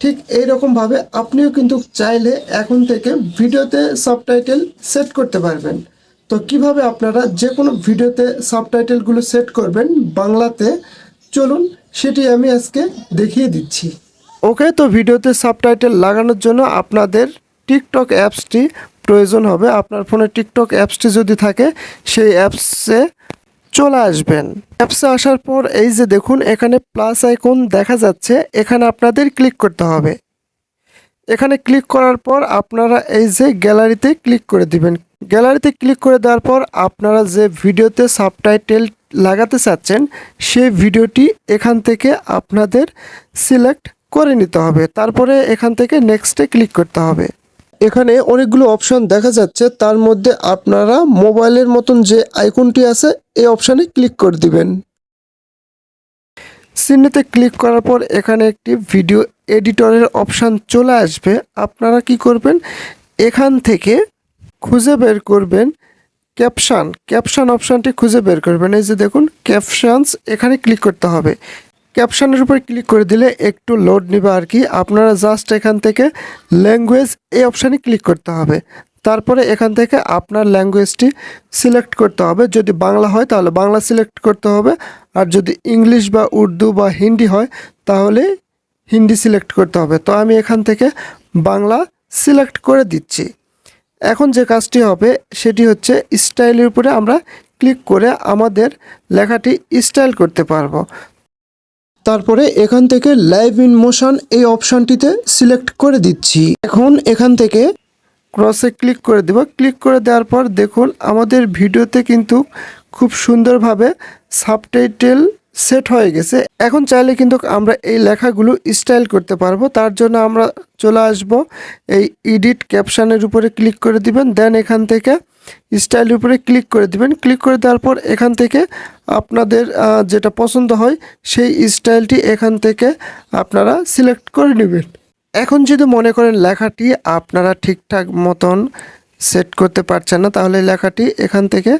ঠিক এইরকমভাবে আপনিও কিন্তু চাইলে এখন থেকে ভিডিওতে সাবটাইটেল সেট করতে পারবেন। তো কীভাবে আপনারা যে কোনো ভিডিওতে সাবটাইটেলগুলো সেট করবেন বাংলাতে, চলুন সেটি আমি আজকে দেখিয়ে দিচ্ছি। ওকে, তো ভিডিওতে সাবটাইটেল লাগানোর জন্য আপনাদের টিকটক অ্যাপসটি প্রয়োজন হবে। আপনার ফোনে টিকটক অ্যাপসটি যদি থাকে, সেই অ্যাপসে চলে আসবেন। অ্যাপসে আসার পর এই যে দেখুন, এখানে প্লাস আইকন দেখা যাচ্ছে, এখানে আপনাদের ক্লিক করতে হবে। এখানে ক্লিক করার পর আপনারা এই যে গ্যালারিতে ক্লিক করে দিবেন। গ্যালারিতে ক্লিক করে দেওয়ার পর আপনারা যে ভিডিওতে সাবটাইটেল লাগাতে চাচ্ছেন, সেই ভিডিওটি এখান থেকে আপনাদের সিলেক্ট করে নিতে হবে। তারপরে এখান থেকে নেক্সটে ক্লিক করতে হবে। এখানে অনেকগুলো অপশন দেখা যাচ্ছে। তার মধ্যে আপনারা মোবাইলের মতন যে আইকনটি আছে, এই অপশানে ক্লিক করে দিবেন। সিনেতে ক্লিক করার পর এখানে একটি ভিডিও এডিটরের অপশান চলে আসবে। আপনারা কি করবেন? এখান থেকে খুঁজে বের করবেন ক্যাপশন ক্যাপশন অপশানটি খুঁজে বের করবেন। এই যে দেখুন ক্যাপশানস এখানে ক্লিক করতে হবে। ক্যাপশনের উপর ক্লিক করে দিলে একটু লোড নেবে আর কি। আপনারা জাস্ট এখান থেকে ল্যাঙ্গুয়েজ এই অপশানে ক্লিক করতে হবে। তারপরে এখান থেকে আপনার ল্যাঙ্গুয়েজটি সিলেক্ট করতে হবে। যদি বাংলা হয় তাহলে বাংলা সিলেক্ট করতে হবে। আর যদি ইংলিশ বা উর্দু বা হিন্দি হয় তাহলে হিন্দি সিলেক্ট করতে হবে। তো আমি এখান থেকে বাংলা সিলেক্ট করে দিচ্ছি। এখন যে কাজটি হবে সেটি হচ্ছে স্টাইলের উপরে আমরা ক্লিক করে আমাদের লেখাটি স্টাইল করতে পারব। তারপরে এখান থেকে লাইভ ইন মোশন এই অপশানটিতে সিলেক্ট করে দিচ্ছি। এখন এখান থেকে ক্রসে ক্লিক করে দেব। ক্লিক করে দেওয়ার পর দেখুন, আমাদের ভিডিওতে কিন্তু খুব সুন্দরভাবে সাবটাইটেল সেট হয়ে গেছে। এখন চাইলে কিন্তু আমরা এই লেখাগুলো স্টাইল করতে পারব। তার জন্য আমরা চলে আসব। এই এডিট ক্যাপশানের উপরে ক্লিক করে দিবেন। দেন এখান থেকে স্টাইলের উপরে ক্লিক করে দিবেন। ক্লিক করে দেওয়ার পর এখান থেকে আপনাদের যেটা পছন্দ হয়, সেই স্টাইলটি এখান থেকে আপনারা সিলেক্ট করে নেবেন। এখন যদি মনে করেন লেখাটি আপনারা ঠিকঠাক মতন সেট করতে পারছেন না, তাহলে লেখাটি এখান থেকে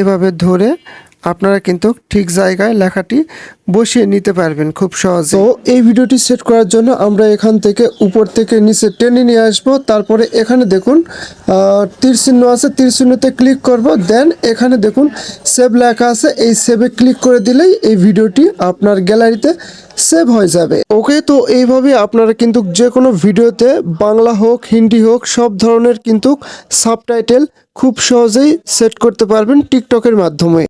এভাবে ধরে আপনারা কিন্তু ঠিক জায়গায় লেখাটি বসিয়ে নিতে পারবেন খুব সহজে তো এই ভিডিওটি সেট করার জন্য আমরা এখান থেকে উপর থেকে নিচে টেনে নিয়ে আসব তারপরে এখানে দেখুন তীর চিহ্ন আছে তীর চিহ্নতে ক্লিক করব দেন এখানে দেখুন সেভ লেখা আছে এই সেভে ক্লিক করে দিলেই এই ভিডিওটি আপনার গ্যালারিতে সেভ হয়ে যাবে। ওকে তো এইভাবে আপনারা কিন্তু যে কোনো ভিডিওতে বাংলা হোক হিন্দি হোক সব ধরনের কিন্তু সাবটাইটেল খুব সহজেই সেট করতে পারবেন টিকটকের মাধ্যমে।